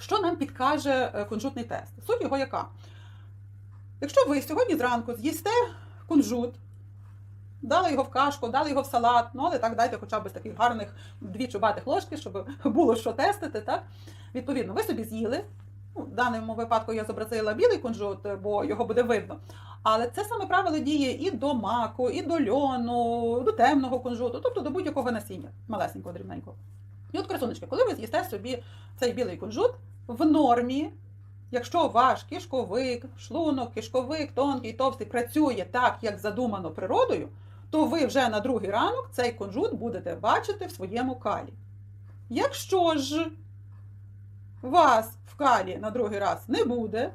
Що нам підкаже е, кунжутний тест? Суть його яка? Якщо ви сьогодні зранку з'їсте кунжут, дали його в кашку, дали його в салат, ну але так дайте хоча б таких гарних дві чубатих ложки, щоб було що тестити. Так? Відповідно, ви собі з'їли. Ну, в даному випадку я зобразила білий кунжут, бо його буде видно. Але це саме правило діє і до маку, і до льону, до темного кунжуту, тобто до будь-якого насіння, малесенького, дрібненького. І от, красунечки, коли ви з'їсте собі цей білий кунжут, в нормі, якщо ваш кишковик, шлунок, кишковик, тонкий, товстий працює так, як задумано природою, то ви вже на другий ранок цей кунжут будете бачити в своєму калі. Якщо ж вас в калі на другий раз не буде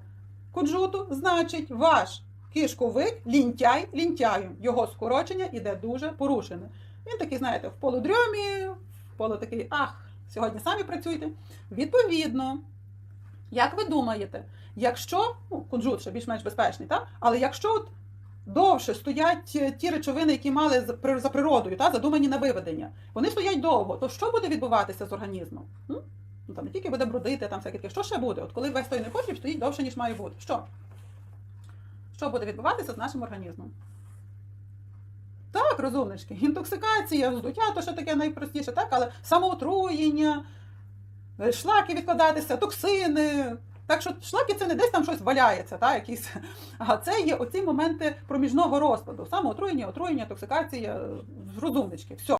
кунжуту, значить ваш кишковик лінтяй лінтяю. Його скорочення іде дуже порушене. Він такий, знаєте, в полудрьомі, в полу такий, ах, сьогодні самі працюйте. Відповідно, як ви думаєте, якщо ну, кунжут ще більш-менш безпечний, так? але якщо от довше стоять е, ті речовини, які мали за природою, та, задумані на виведення, вони стоять довго, то що буде відбуватися з організмом? Ну, там не тільки буде брудити, там всяке таке. Що ще буде? От коли весь той непотріб стоїть довше, ніж має бути. Що? Що буде відбуватися з нашим організмом? Так, розумнички, інтоксикація, вздуття, то що таке найпростіше, так, але самоотруєння, шлаки відкладатися, токсини. Так що шлаки це не десь там щось валяється, та, якісь, а це є оці моменти проміжного розкладу. саме отруєння, токсикація, розумнички. Все.